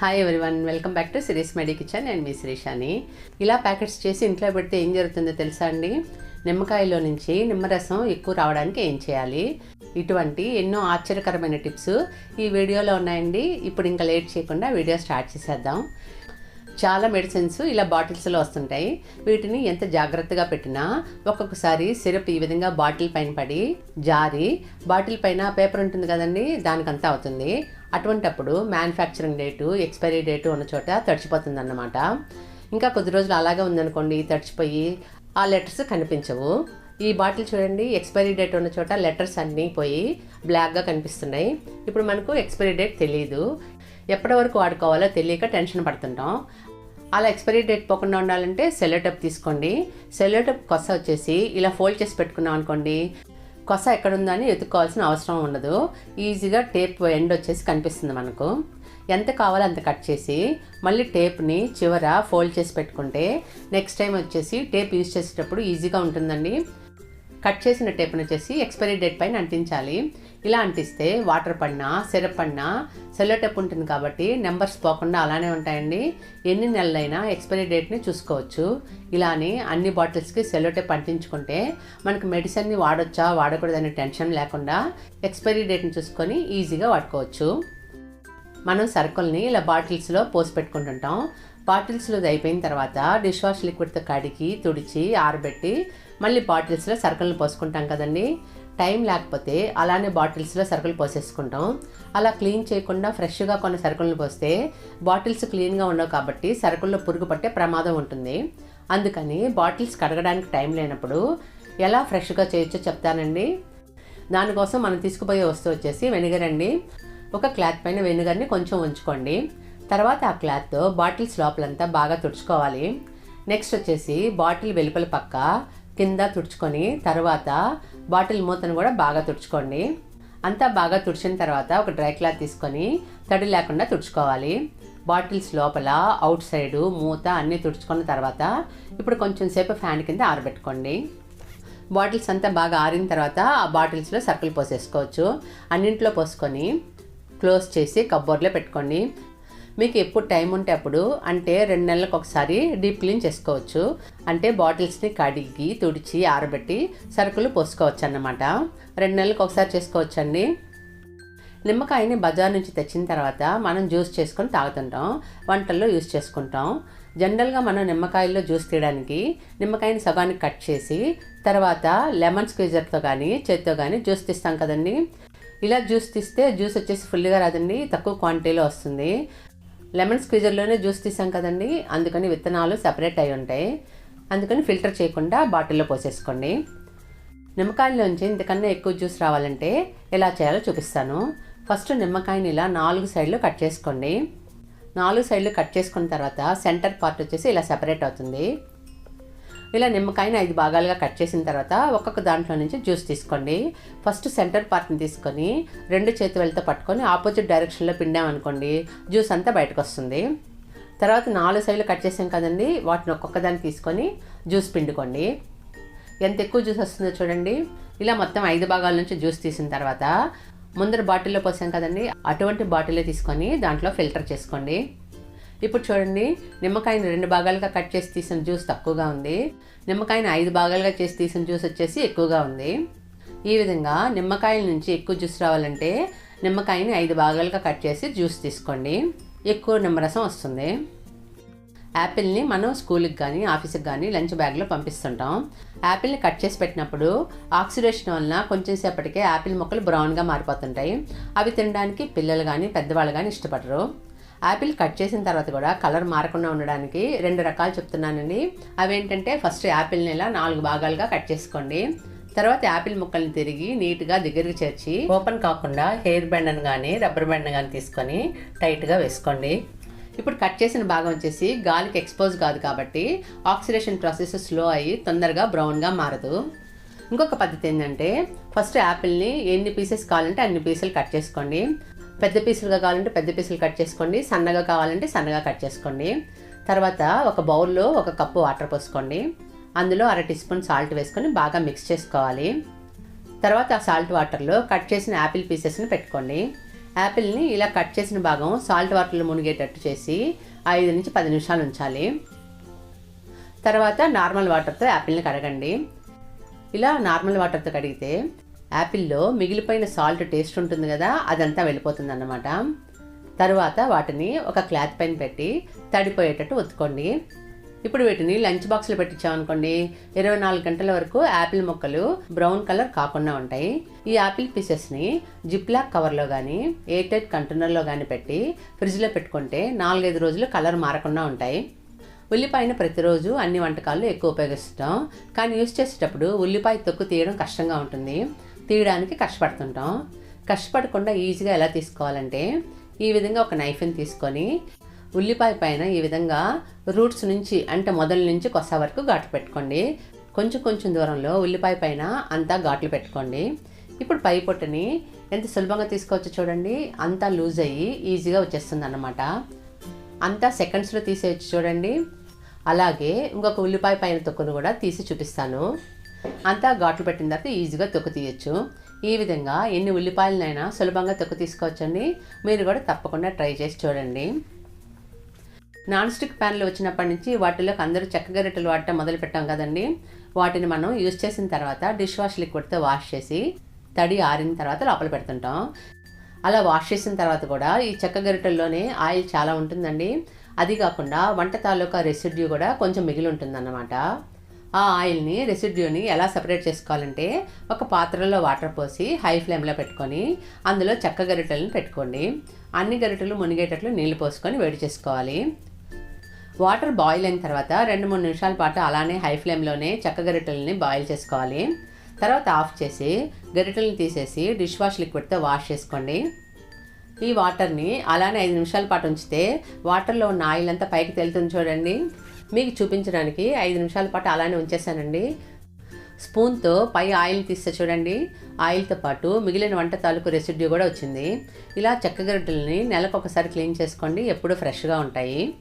Hi one welcome back to Siri's Medi Kitchen and me శ్రీషాని ఇలా packets చేసి ఇంట్లో పెడితే ఏం జరుగుతుందో తెలుసా అండి? నిమ్మకాయలో నుంచి నిమ్మరసం ఎక్కువ రావడానికి ఏం చేయాలి? ఇటువంటి ఎన్నో ఆశ్చర్యకరమైన టిప్స్ ఈ వీడియోలో ఉన్నాయండి. ఇప్పుడు ఇంకా లేట్ చేయకుండా వీడియో స్టార్ట్ చేసేద్దాం. చాలా మెడిసిన్స్ ఇలా బాటిల్స్లో వస్తుంటాయి. వీటిని ఎంత జాగ్రత్తగా పెట్టినా ఒక్కొక్కసారి సిరప్ ఈ విధంగా బాటిల్ పైన పడి జారి బాటిల్ పైన పేపర్ ఉంటుంది కదండి దానికంతా అవుతుంది. అటువంటప్పుడు మ్యానుఫ్యాక్చరింగ్ డేటు ఎక్స్పైరీ డేటు ఉన్న చోట తడిచిపోతుంది అన్నమాట ఇంకా కొద్ది రోజులు అలాగే ఉందనుకోండి తడిచిపోయి ఆ లెటర్స్ కనిపించవు. ఈ బాటిల్ చూడండి ఎక్స్పైరీ డేట్ ఉన్న చోట లెటర్స్ అన్నీ పోయి బ్లాక్గా కనిపిస్తున్నాయి. ఇప్పుడు మనకు ఎక్స్పైరీ డేట్ తెలియదు ఎప్పటి వరకు వాడుకోవాలో తెలియక టెన్షన్ పడుతుంటాం. అలా ఎక్స్పైరీ డేట్ పోకుండా ఉండాలంటే సెలోటప్ తీసుకోండి. సెలోటప్ కొస వచ్చేసి ఇలా ఫోల్డ్ చేసి పెట్టుకున్నాం అనుకోండి కొస ఎక్కడుందని ఎత్తుక్కోవాల్సిన అవసరం ఉండదు. ఈజీగా టేప్ ఎండ్ వచ్చేసి కనిపిస్తుంది మనకు. ఎంత కావాలో అంత కట్ చేసి మళ్ళీ టేప్ని చివర ఫోల్డ్ చేసి పెట్టుకుంటే నెక్స్ట్ టైం వచ్చేసి టేప్ యూజ్ చేసేటప్పుడు ఈజీగా ఉంటుందండి. కట్ చేసిన టేప్ను వచ్చేసి ఎక్స్పైరీ డేట్ పైన అంటించాలి. ఇలా అంటిస్తే వాటర్ పడినా సిరప్ పడినా సెల్లో టేప్ ఉంటుంది కాబట్టి నెంబర్స్ పోకుండా అలానే ఉంటాయండి. ఎన్ని నెలలైనా ఎక్స్పైరీ డేట్ని చూసుకోవచ్చు. ఇలానే అన్ని బాటిల్స్కి సెల్లో టేప్ అంటించుకుంటే మనకు మెడిసిన్ని వాడొచ్చా వాడకూడదనే టెన్షన్ లేకుండా ఎక్స్పైరీ డేట్ని చూసుకొని ఈజీగా వాడుకోవచ్చు. మనం సరుకుల్ని ఇలా బాటిల్స్లో పోసి పెట్టుకుంటుంటాం. బాటిల్స్లో అయిపోయిన తర్వాత డిష్ వాష్ లిక్విడ్తో కడిగి తుడిచి ఆరబెట్టి మళ్ళీ బాటిల్స్లో సరుకులను పోసుకుంటాం కదండి. టైం లేకపోతే అలానే బాటిల్స్లో సరుకులు పోసేసుకుంటాం. అలా క్లీన్ చేయకుండా ఫ్రెష్గా కొన్ని సరుకులను పోస్తే బాటిల్స్ క్లీన్గా ఉండవు కాబట్టి సరుకుల్లో పురుగు పట్టే ప్రమాదం ఉంటుంది. అందుకని బాటిల్స్ కడగడానికి టైం లేనప్పుడు ఎలా ఫ్రెష్గా చేయొచ్చో చెప్తానండి. దానికోసం మనం తీసుకుపోయే వస్తువు వచ్చేసి వెనిగర్ అండి. ఒక క్లాత్ పైన వెనిగర్ని కొంచెం ఉంచుకోండి. తర్వాత ఆ క్లాత్తో బాటిల్స్ లోపలంతా బాగా తుడుచుకోవాలి. నెక్స్ట్ వచ్చేసి బాటిల్ వెలుపల పక్క కింద తుడుచుకొని తర్వాత బాటిల్ మూతను కూడా బాగా తుడుచుకోండి. అంతా బాగా తుడిచిన తర్వాత ఒక డ్రై క్లాత్ తీసుకొని తడి లేకుండా తుడుచుకోవాలి. బాటిల్స్ లోపల అవుట్ సైడు మూత అన్నీ తుడుచుకున్న తర్వాత ఇప్పుడు కొంచెం సేపు ఫ్యాన్ కింద ఆరబెట్టుకోండి. బాటిల్స్ అంతా బాగా ఆరిన తర్వాత ఆ బాటిల్స్లో సర్కిల్ పోసేసుకోవచ్చు. అన్నింట్లో పోసుకొని క్లోజ్ చేసి కబ్బోర్డ్లో పెట్టుకోండి. మీకు ఎప్పుడు టైం ఉంటే అప్పుడు అంటే రెండు నెలలకు ఒకసారి డీప్ క్లీన్ చేసుకోవచ్చు. అంటే బాటిల్స్ని కడిగి తుడిచి ఆరబెట్టి సరుకులు పోసుకోవచ్చు అన్నమాట రెండు నెలలకు ఒకసారి చేసుకోవచ్చండి. నిమ్మకాయని బజార్ నుంచి తెచ్చిన తర్వాత మనం జ్యూస్ చేసుకొని తాగుతుంటాం. వంటల్లో యూస్ చేసుకుంటాం. జనరల్గా మనం నిమ్మకాయల్లో జ్యూస్ తీయడానికి నిమ్మకాయని సగానికి కట్ చేసి తర్వాత లెమన్ స్క్వీజర్తో కానీ చేత్తో కానీ జ్యూస్ తీస్తాం కదండి. ఇలా జ్యూస్ తీస్తే జ్యూస్ వచ్చేసి ఫుల్గా రాదండి తక్కువ క్వాంటిటీలో వస్తుంది. లెమన్ స్క్వీజర్లోనే జ్యూస్ తీసాం కదండి. అందుకని విత్తనాలు సపరేట్ అయి ఉంటాయి. అందుకని ఫిల్టర్ చేయకుండా బాటిల్లో పోసేసుకోండి. నిమ్మకాయలోంచి ఇంతకన్నా ఎక్కువ జ్యూస్ రావాలంటే ఎలా చేయాలో చూపిస్తాను. ఫస్ట్ నిమ్మకాయని ఇలా నాలుగు సైడ్లు కట్ చేసుకోండి. నాలుగు సైడ్లు కట్ చేసుకున్న తర్వాత సెంటర్ పార్ట్ వచ్చేసి ఇలా సెపరేట్ అవుతుంది. ఇలా నిమ్మకాయని ఐదు భాగాలుగా కట్ చేసిన తర్వాత ఒక్కొక్క దాంట్లో నుంచి జ్యూస్ తీసుకోండి. ఫస్ట్ సెంటర్ పార్ట్ని తీసుకొని రెండు చేతి వెళ్తే పట్టుకొని ఆపోజిట్ డైరెక్షన్లో పిండామనుకోండి జ్యూస్ అంతా బయటకు వస్తుంది. తర్వాత నాలుగు సైజులు కట్ చేసాం కదండి వాటిని ఒక్కొక్క దాన్ని తీసుకొని జ్యూస్ పిండుకోండి. ఎంత ఎక్కువ జ్యూస్ వస్తుందో చూడండి. ఇలా మొత్తం ఐదు భాగాల నుంచి జ్యూస్ తీసిన తర్వాత ముందర బాటిల్లో పోసాం కదండి అటువంటి బాటిల్లో తీసుకొని దాంట్లో ఫిల్టర్ చేసుకోండి. ఇప్పుడు చూడండి నిమ్మకాయని రెండు భాగాలుగా కట్ చేసి తీసిన జ్యూస్ తక్కువగా ఉంది. నిమ్మకాయని ఐదు భాగాలుగా చేసి తీసిన జ్యూస్ వచ్చేసి ఎక్కువగా ఉంది. ఈ విధంగా నిమ్మకాయల నుంచి ఎక్కువ జ్యూస్ రావాలంటే నిమ్మకాయని ఐదు భాగాలుగా కట్ చేసి జ్యూస్ తీసుకోండి. ఎక్కువ నిమ్మరసం వస్తుంది. యాపిల్ని మనం స్కూల్కి కానీ ఆఫీస్కి కానీ లంచ్ బ్యాగ్లో పంపిస్తుంటాం. యాపిల్ని కట్ చేసి పెట్టినప్పుడు ఆక్సిడేషన్ వలన కొంచెం సేపటికే యాపిల్ మొక్కలు బ్రౌన్గా మారిపోతుంటాయి. అవి తినడానికి పిల్లలు కానీ పెద్దవాళ్ళు కానీ ఇష్టపడరు. యాపిల్ కట్ చేసిన తర్వాత కూడా కలర్ మారకుండా ఉండడానికి రెండు రకాలు చెప్తున్నానండి. అవేంటంటే ఫస్ట్ యాపిల్ని ఇలా నాలుగు భాగాలుగా కట్ చేసుకోండి. తర్వాత యాపిల్ ముక్కల్ని తిరిగి నీట్గా దగ్గరికి చేర్చి ఓపెన్ కాకుండా హెయిర్ బ్యాండ్ కానీ రబ్బర్ బ్యాండ్ కానీ తీసుకొని టైట్గా వేసుకోండి. ఇప్పుడు కట్ చేసిన భాగం వచ్చేసి గాలికి ఎక్స్పోజ్ కాదు కాబట్టి ఆక్సిడేషన్ ప్రాసెస్ స్లో అయ్యి తొందరగా బ్రౌన్గా మారదు. ఇంకొక పద్ధతి ఏంటంటే ఫస్ట్ యాపిల్ని ఎన్ని పీసెస్ కావాలంటే అన్ని పీసులు కట్ చేసుకోండి. పెద్ద పీసులుగా కావాలంటే పెద్ద పీసులు కట్ చేసుకోండి. సన్నగా కావాలంటే సన్నగా కట్ చేసుకోండి. తర్వాత ఒక బౌల్లో ఒక కప్పు వాటర్ పోసుకోండి. అందులో అర టీ స్పూన్ సాల్ట్ వేసుకొని బాగా మిక్స్ చేసుకోవాలి. తర్వాత ఆ సాల్ట్ వాటర్లో కట్ చేసిన యాపిల్ పీసెస్ని పెట్టుకోండి. యాపిల్ని ఇలా కట్ చేసిన భాగం సాల్ట్ వాటర్లో మునిగేటట్టు చేసి ఐదు నుంచి పది నిమిషాలు ఉంచాలి. తర్వాత నార్మల్ వాటర్తో యాపిల్ని కడగండి. ఇలా నార్మల్ వాటర్తో కడిగితే యాపిల్లో మిగిలిపోయిన సాల్ట్ టేస్ట్ ఉంటుంది కదా అదంతా వెళ్ళిపోతుంది అన్నమాట తరువాత వాటిని ఒక క్లాత్ పైన పెట్టి తడిపోయేటట్టు ఒత్తుకోండి. ఇప్పుడు వీటిని లంచ్ బాక్స్లో పెట్టించామనుకోండి ఇరవై నాలుగు గంటల వరకు యాపిల్ ముక్కలు బ్రౌన్ కలర్ కాకుండా ఉంటాయి. ఈ యాపిల్ పీసెస్ని జిప్లాక్ కవర్లో కానీ ఎయిర్ టైట్ కంటైనర్లో కానీ పెట్టి ఫ్రిడ్జ్లో పెట్టుకుంటే నాలుగైదు రోజులు కలర్ మారకుండా ఉంటాయి. ఉల్లిపాయను ప్రతిరోజు అన్ని వంటకాల్లో ఎక్కువ ఉపయోగిస్తాం. కానీ యూస్ చేసేటప్పుడు ఉల్లిపాయ తొక్కు తీయడం కష్టంగా ఉంటుంది. తీయడానికి కష్టపడుతుంటాం. కష్టపడకుండా ఈజీగా ఎలా తీసుకోవాలంటే ఈ విధంగా ఒక నైఫ్ని తీసుకొని ఉల్లిపాయ పైన ఈ విధంగా రూట్స్ నుంచి అంటే మొదల నుంచి కొస వరకు ఘాటు పెట్టుకోండి. కొంచెం కొంచెం దూరంలో ఉల్లిపాయ పైన అంతా ఘాట్లు పెట్టుకోండి. ఇప్పుడు పై పొట్టుని ఎంత సులభంగా తీసుకోవచ్చు చూడండి. అంతా లూజ్ అయ్యి ఈజీగా వచ్చేస్తుంది అన్నమాట అంతా సెకండ్స్లో తీసేయచ్చు చూడండి. అలాగే ఇంకొక ఉల్లిపాయ పైన తొక్కును కూడా తీసి చూపిస్తాను. అంతా ఘాట్లు పెట్టిన తర్వాత ఈజీగా తొక్కు తీయచ్చు. ఈ విధంగా ఎన్ని ఉల్లిపాయలనైనా సులభంగా తొక్కు తీసుకోవచ్చండి. మీరు కూడా తప్పకుండా ట్రై చేసి చూడండి. నాన్ స్టిక్ ప్యాన్లు వచ్చినప్పటి నుంచి వాటిలోకి అందరూ చెక్క గరిటెలు వాడటం మొదలు పెట్టాం కదండి. వాటిని మనం యూజ్ చేసిన తర్వాత డిష్ వాష్ లిక్విడ్తో వాష్ చేసి తడి ఆరిన తర్వాత లోపల పెడుతుంటాం. అలా వాష్ చేసిన తర్వాత కూడా ఈ చెక్క గరిటెల్లోనే ఆయిల్ చాలా ఉంటుందండి. అది కాకుండా వంట తాలూకా రెసిడ్యూ కూడా కొంచెం మిగిలి ఉంటుందన్నమాట. ఆ ఆయిల్ని రెసిడ్యూని ఎలా సపరేట్ చేసుకోవాలంటే ఒక పాత్రలో వాటర్ పోసి హై ఫ్లేమ్లో పెట్టుకొని అందులో చెక్క గరిటెలను పెట్టుకోండి. అన్ని గరిటెలు మునిగేటట్లు నీళ్ళు పోసుకొని వేడి చేసుకోవాలి. వాటర్ బాయిల్ అయిన తర్వాత రెండు మూడు నిమిషాల పాటు అలానే హై ఫ్లేమ్లోనే చెక్క గరిటెలని బాయిల్ చేసుకోవాలి. తర్వాత ఆఫ్ చేసి గరిటెలను తీసేసి డిష్ వాష్ లిక్విడ్తో వాష్ చేసుకోండి. ఈ వాటర్ని అలానే ఐదు నిమిషాల పాటు ఉంచితే వాటర్లో ఉన్న ఆయిల్ అంతా పైకి తేలుతుంది చూడండి. మీకు చూపించడానికి ఐదు నిమిషాల పాటు అలానే ఉంచేసానండి స్పూన్తో పై ఆయిల్ తీస్తే చూడండి. ఆయిల్తో పాటు మిగిలిన వంట తాలూకు రెసిడ్యూ కూడా వచ్చింది. ఇలా చెక్క నెలకొకసారి నెలకు ఒకసారి క్లీన్ చేసుకోండి. ఎప్పుడూ ఫ్రెష్గా ఉంటాయి.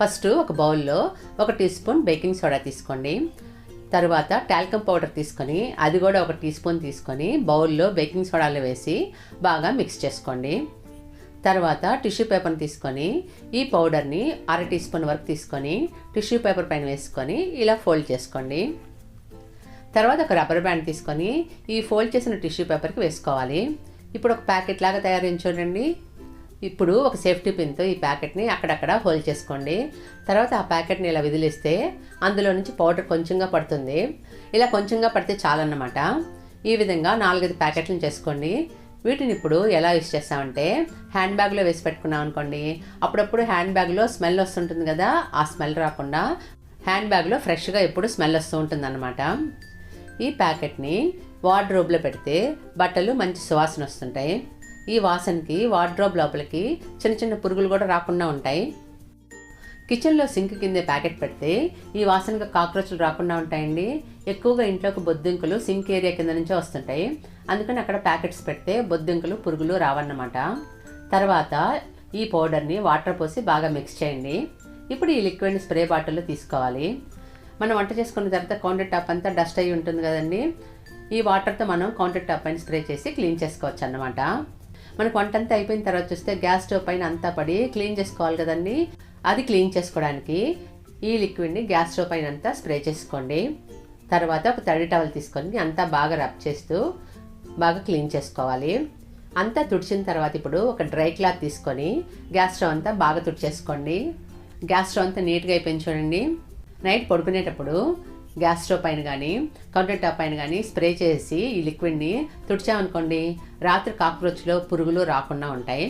ఫస్ట్ ఒక బౌల్లో ఒక టీ స్పూన్ బేకింగ్ సోడా తీసుకోండి. తర్వాత టాల్కమ్ పౌడర్ తీసుకొని అది కూడా ఒక టీ స్పూన్ తీసుకొని బౌల్లో బేకింగ్ సోడాలో వేసి బాగా మిక్స్ చేసుకోండి. తర్వాత టిష్యూ పేపర్ని తీసుకొని ఈ పౌడర్ని అర టీ స్పూన్ వరకు తీసుకొని టిష్యూ పేపర్ పైన వేసుకొని ఇలా ఫోల్డ్ చేసుకోండి. తర్వాత ఒక రబ్బర్ బ్యాండ్ తీసుకొని ఈ ఫోల్డ్ చేసిన టిష్యూ పేపర్కి వేసుకోవాలి. ఇప్పుడు ఒక ప్యాకెట్ లాగా తయారు చూడండి. ఇప్పుడు ఒక సేఫ్టీ పిన్తో ఈ ప్యాకెట్ని అక్కడక్కడ హోల్డ్ చేసుకోండి. తర్వాత ఆ ప్యాకెట్ని ఇలా విదిలిస్తే అందులో నుంచి పౌడర్ కొంచెంగా పడుతుంది. ఇలా కొంచెంగా పడితే చాలన్నమాట. ఈ విధంగా నాలుగైదు ప్యాకెట్లను చేసుకోండి. వీటిని ఇప్పుడు ఎలా యూస్ చేస్తామంటే హ్యాండ్ బ్యాగ్లో వేసి పెట్టుకున్నాం అనుకోండి. అప్పుడప్పుడు హ్యాండ్ బ్యాగ్లో స్మెల్ వస్తుంటుంది కదా ఆ స్మెల్ రాకుండా హ్యాండ్ బ్యాగ్లో ఫ్రెష్గా ఎప్పుడు స్మెల్ వస్తూ ఉంటుంది ఈ ప్యాకెట్ని వార్డ్రోబ్లో పెడితే బట్టలు మంచి సువాసన వస్తుంటాయి. ఈ వాసనకి వార్డ్రోబ్ లోపలికి చిన్న చిన్న పురుగులు కూడా రాకుండా ఉంటాయి. కిచెన్లో సింక్ కిందే ప్యాకెట్ పెడితే ఈ వాసనగా కాక్రోచ్లు రాకుండా ఉంటాయండి. ఎక్కువగా ఇంట్లోకి బొద్దింకలు సింక్ ఏరియా కింద నుంచే వస్తుంటాయి. అందుకని అక్కడ ప్యాకెట్స్ పెడితే బొద్దింకలు పురుగులు రావన్నమాట. తర్వాత ఈ పౌడర్ని వాటర్ పోసి బాగా మిక్స్ చేయండి. ఇప్పుడు ఈ లిక్విడ్ని స్ప్రే బాటిల్లో తీసుకోవాలి. మనం వంట చేసుకున్న తర్వాత కౌంటర్ టాప్ అంతా డస్ట్ అయి ఉంటుంది కదండి. ఈ వాటర్తో మనం కౌంటర్ టాప్ పైన స్ప్రే చేసి క్లీన్ చేసుకోవచ్చు అన్నమాట మనకు వంట అంతా అయిపోయిన తర్వాత చూస్తే గ్యాస్ స్టవ్ పైన అంతా పడి క్లీన్ చేసుకోవాలి కదండి. అది క్లీన్ చేసుకోవడానికి ఈ లిక్విడ్ని గ్యాస్ స్టవ్ పైన అంతా స్ప్రే చేసుకోండి. తర్వాత ఒక తడి టవల్ తీసుకొని అంతా బాగా రబ్ చేస్తూ బాగా క్లీన్ చేసుకోవాలి. అంతా తుడిచిన తర్వాత ఇప్పుడు ఒక డ్రై క్లాత్ తీసుకొని గ్యాస్ స్టవ్ అంతా బాగా తుడిచేసుకోండి. గ్యాస్ స్టవ్ అంతా నీట్గా అయిపోయింది చూడండి. నైట్ పడుకునేటప్పుడు గ్యాస్ స్టవ్ పైన కానీ కౌంటర్ టాప్ పైన కానీ స్ప్రే చేసి ఈ లిక్విడ్ని తుడిచామనుకోండి రాత్రి కాక్రోచ్లు పురుగులు రాకుండా ఉంటాయి.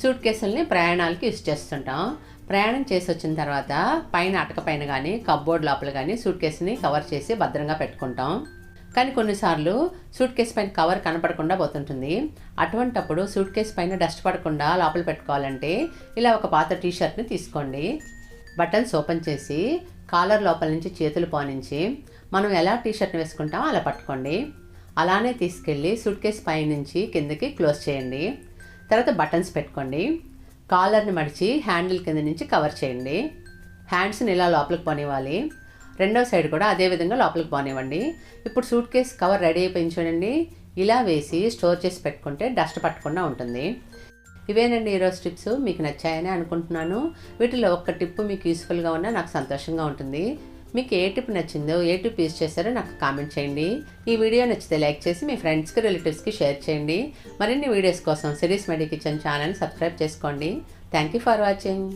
సూట్ కేసుల్ని ప్రయాణాలకి యూస్ చేస్తుంటాం. ప్రయాణం చేసి వచ్చిన తర్వాత పైన అటక పైన కానీ కబ్బోర్డ్ లోపల కానీ సూట్ కేసుని కవర్ చేసి భద్రంగా పెట్టుకుంటాం. కానీ కొన్నిసార్లు సూట్ కేసు పైన కవర్ కనపడకుండా పోతుంటుంది. అటువంటప్పుడు సూట్ కేసు పైన డస్ట్ పడకుండా లోపల పెట్టుకోవాలంటే ఇలా ఒక పాత టీ షర్ట్ని తీసుకోండి. బటన్స్ ఓపెన్ చేసి కాలర్ లోపల నుంచి చేతులు పోనించి మనం ఎలా టీ షర్ట్ని వేసుకుంటామో అలా పట్టుకోండి. అలానే తీసుకెళ్ళి సూట్ కేస్ పైనుంచి కిందకి క్లోజ్ చేయండి. తర్వాత బటన్స్ పెట్టుకోండి. కాలర్ని మడిచి హ్యాండిల్ కింద నుంచి కవర్ చేయండి. హ్యాండ్స్ని ఇలా లోపలికి పోనివ్వాలి. రెండో సైడ్ కూడా అదే విధంగా లోపలికి పోనివ్వండి. ఇప్పుడు సూట్ కేస్ కవర్ రెడీ అయిపోయింది చూడండి. ఇలా వేసి స్టోర్ చేసి పెట్టుకుంటే డస్ట్ పట్టకుండా ఉంటుంది. ఇవేనండి ఈరోజు టిప్స్? మీకు నచ్చాయని అనుకుంటున్నాను. వీటిలో ఒక్క టిప్ మీకు యూస్ఫుల్గా ఉన్నా నాకు సంతోషంగా ఉంటుంది. మీకు ఏ టిప్ నచ్చిందో ఏ టిప్ యూస్ చేశారో నాకు కామెంట్ చేయండి. ఈ వీడియో నచ్చితే లైక్ చేసి మీ ఫ్రెండ్స్కి రిలేటివ్స్కి షేర్ చేయండి. మరిన్ని వీడియోస్ కోసం Siri's Medi Kitchen channel subscribe చేసుకోండి. Thank you for watching.